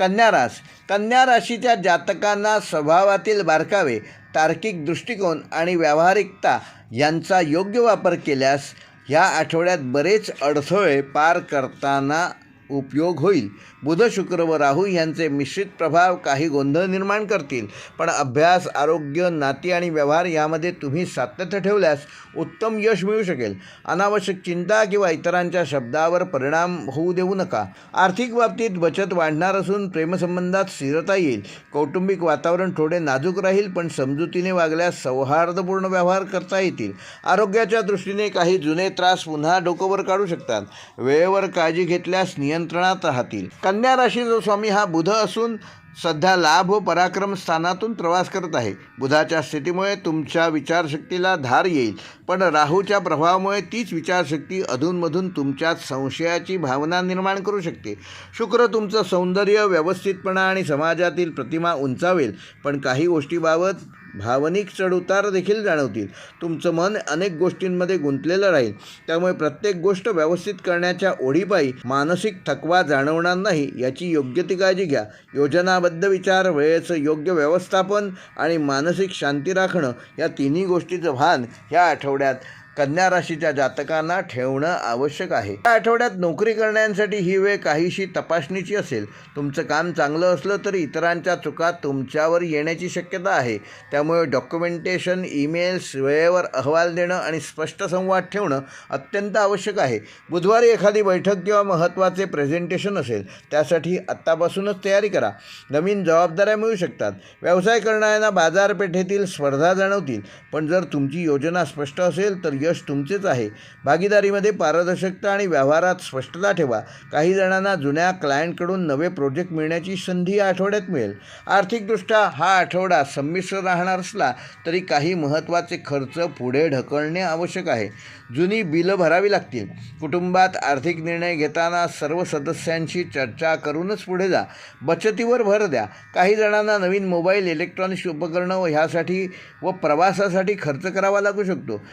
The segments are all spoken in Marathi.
कन्या रास. कन्या राशीच्या जातकांना स्वभावातील बारकावे तार्किक दृष्टिकोन आणि व्यावहारिकता यांचा योग्य वापर केल्यास ह्या आठवड्यात बरेच अडथळे पार करताना उपयोग होईल. बुध शुक्र व राहू यांचे मिश्रित प्रभाव काही गोंधळ निर्माण करतील. पण अभ्यास आरोग्य नाती आणि व्यवहार यामध्ये तुम्ही सातत्य ठेवल्यास उत्तम यश मिळू शकेल. अनावश्यक चिंता किंवा इतरांच्या शब्दावर परिणाम होऊ देऊ नका. आर्थिक बाबतीत बचत वाढणार असून प्रेमसंबंधात स्थिरता येईल. कौटुंबिक वातावरण थोडे नाजूक राहील पण समजुतीने वागल्यास सौहार्दपूर्ण व्यवहार करता येतील. आरोग्याच्या दृष्टीने काही जुने त्रास पुन्हा डोकंवर काढू शकतात. वेळेवर काळजी घेतल्यास नियंत्रणात राहतील. कन्या राशीचा स्वामी हा बुध असून सध्या लाभ व पराक्रम स्थानातून प्रवास करत आहे. बुधाच्या स्थितीमुळे तुमच्या विचारशक्तीला धार येईल. पण राहूच्या प्रभावामुळे तीच विचारशक्ती अधूनमधून तुमच्यात संशयाची भावना निर्माण करू शकते. शुक्र तुमचं सौंदर्य व्यवस्थितपणा आणि समाजातील प्रतिमा उंचावेल. पण काही गोष्टीबाबत भावनिक चढउतार देखील जाणवतील. तुमचं मन अनेक गोष्टींमध्ये गुंतलेलं राहील. त्यामुळे प्रत्येक गोष्ट व्यवस्थित करण्याच्या ओढीपायी मानसिक थकवा जाणवणार नाही याची योग्य ती काळजी घ्या. योजनाबद्ध विचार वेळेचं योग्य व्यवस्थापन आणि मानसिक शांती राखणं या तिन्ही गोष्टीचं भान ह्या आठवड्यात कन्या राशीच्या जातकांना ठेवणं आवश्यक आहे. या आठवड्यात नोकरी करण्यासाठी ही वेळ काहीशी तपासणीची असेल. तुमचं काम चांगलं असलं तरी इतरांच्या चुका तुमच्यावर येण्याची शक्यता आहे. त्यामुळे डॉक्युमेंटेशन ईमेल्स वेळेवर अहवाल देणं आणि स्पष्ट संवाद ठेवणं अत्यंत आवश्यक आहे. बुधवारी एखादी बैठक किंवा महत्त्वाचे प्रेझेंटेशन असेल त्यासाठी आत्तापासूनच तयारी करा. नवीन जबाबदाऱ्या मिळू शकतात. व्यवसाय करणाऱ्यांना बाजारपेठेतील स्पर्धा जाणवतील. पण जर तुमची योजना स्पष्ट असेल तर यश तुमचेच आहे. भागीदारीमध्ये पारदर्शकता आणि व्यवहारात स्पष्टता ठेवा. काही जणांना जुन्या क्लायंटकडून नवे प्रोजेक्ट मिळण्याची संधी या आठवड्यात मिळेल. आर्थिकदृष्ट्या हा आठवडा संमिश्र राहणार असला तरी काही महत्त्वाचे खर्च पुढे ढकलणे आवश्यक आहे. जुनी बिलं भरावी लागतील. कुटुंबात आर्थिक निर्णय घेताना सर्व सदस्यांशी चर्चा करूनच पुढे जा. बचतीवर भर द्या. काही जणांना नवीन मोबाईल इलेक्ट्रॉनिक्स उपकरणं ह्यासाठी व प्रवासासाठी खर्च करावा लागू शकतो.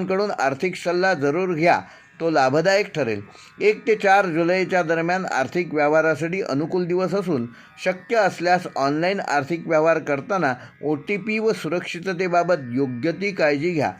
डॉक्टरांकडून आर्थिक सल्ला जरूर घ्या तो लाभदायक ठरेल. एक ते चार जुलैच्या दरम्यान आर्थिक व्यवहारासाठी अनुकूल दिवस असून शक्य असल्यास ऑनलाईन आर्थिक व्यवहार करताना ओ टी पी व सुरक्षिततेबाबत योग्य ती काळजी घ्या.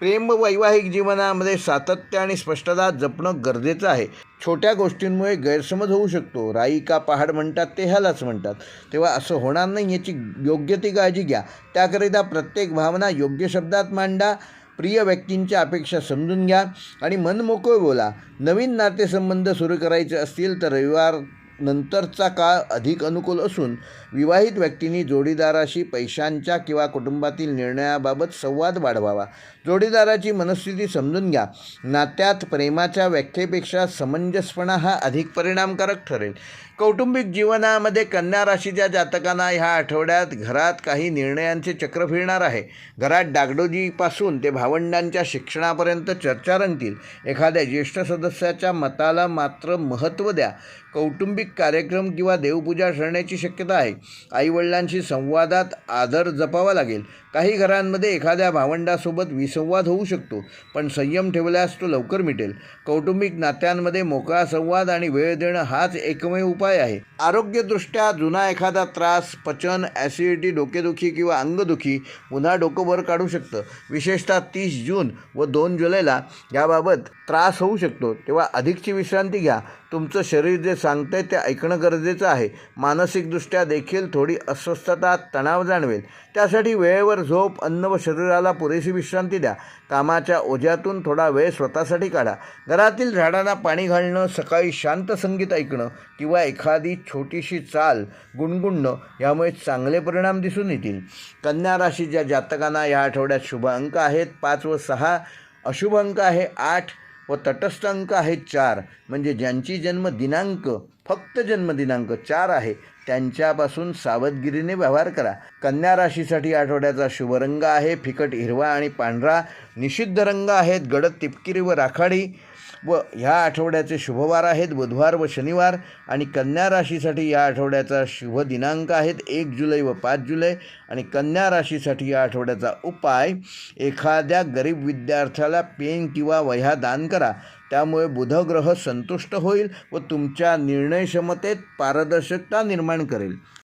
प्रेम व वैवाहिक जीवनामध्ये सातत्य आणि स्पष्टता जपणं गरजेचं आहे. छोट्या गोष्टींमुळे गैरसमज होऊ शकतो. राई का पहाड म्हणतात ते ह्यालाच म्हणतात. तेव्हा असं होणार नाही याची योग्य ती काळजी घ्या. त्याकरिता प्रत्येक भावना योग्य शब्दात मांडा. प्रिय व्यक्तींच्या अपेक्षा समजून घ्या आणि मनमोकळं बोला. नवीन नातेसंबंध सुरू करायचे असतील तर रविवार नंतरचा काळ अधिक अनुकूल असून विवाहित व्यक्तींनी जोडीदाराशी पैशांच्या किंवा कुटुंबातील निर्णयाबाबत संवाद वाढवावा. जोडीदाराची मनस्थिती समजून घ्या. नात्यात प्रेमाच्या व्याख्येपेक्षा समंजसपणा हा अधिक परिणामकारक ठरेल. कौटुंबिक जीवनामध्ये कन्या राशीच्या जातकांना ह्या आठवड्यात घरात काही निर्णयांचे चक्र फिरणार आहे. घरात डागडोजीपासून ते भावंडांच्या शिक्षणापर्यंत चर्चा रंगतील. एखाद्या ज्येष्ठ सदस्याच्या मताला मात्र महत्त्व द्या. कौटुंबिक कार्यक्रम किंवा देवपूजा ठरण्याची शक्यता आहे. आईवडिलांशी संवादात आदर जपावा लागेल. काही घरांमध्ये एखाद्या भावंडासोबत विस संवाद होऊ शकतो पण संयम ठेवल्यास तो लवकर मिटेल. कौटुंबिक नात्यांमध्ये मोकळा संवाद आणि वेळ देणं हाच एकमेव उपाय आहे. आरोग्यदृष्ट्या जुना एखादा त्रास पचन ॲसिडिटी डोकेदुखी किंवा अंगदुखी पुन्हा डोकं वर काढू शकतं. विशेषतः तीस जून व दोन जुलैला याबाबत त्रास होऊ शकतो. तेव्हा अधिकची विश्रांती घ्या. तुमचं शरीर जे सांगतंय ते ऐकणं गरजेचं आहे. मानसिकदृष्ट्या देखील थोडी अस्वस्थता तणाव जाणवेल. त्यासाठी वेळेवर झोप अन्न व शरीराला पुरेशी विश्रांती द्या. कामाच्या ओझ्यातून थोडा वेळ स्वतःसाठी काढा. घरातील झाडांना पाणी घालणं सकाळी शांत संगीत ऐकणं किंवा एखादी छोटीशी चाल गुणगुणणं यामुळे चांगले परिणाम दिसून येतील. कन्या राशीच्या जातकांना या आठवड्यात शुभ अंक आहेत. पाच व सहा अशुभ अंक आहे. आठ व तटस्थ अंक आहे चार. म्हणजे ज्यांची जन्म दिनांक फक्त जन्मदिनांक चार आहे त्यांच्यापासून सावधगिरीने व्यवहार करा. कन्या राशीसाठी आठवड्याचा शुभ रंग आहे फिकट हिरवा आणि पांढरा निषिद्ध रंग आहेत गडद तिपकिरी व राखाडी. व ह्या आठवड्याचे शुभवार आहेत बुधवार व शनिवार आणि कन्या राशीसाठी या आठवड्याचा शुभ दिनांक आहेत एक जुलै व पाच जुलै. आणि कन्या राशीसाठी या आठवड्याचा उपाय एखाद्या गरीब विद्यार्थ्याला पेन किंवा वह्या दान करा. त्यामुळे बुधग्रह संतुष्ट होईल व तुमच्या निर्णय क्षमतेत पारदर्शकता निर्माण करेल.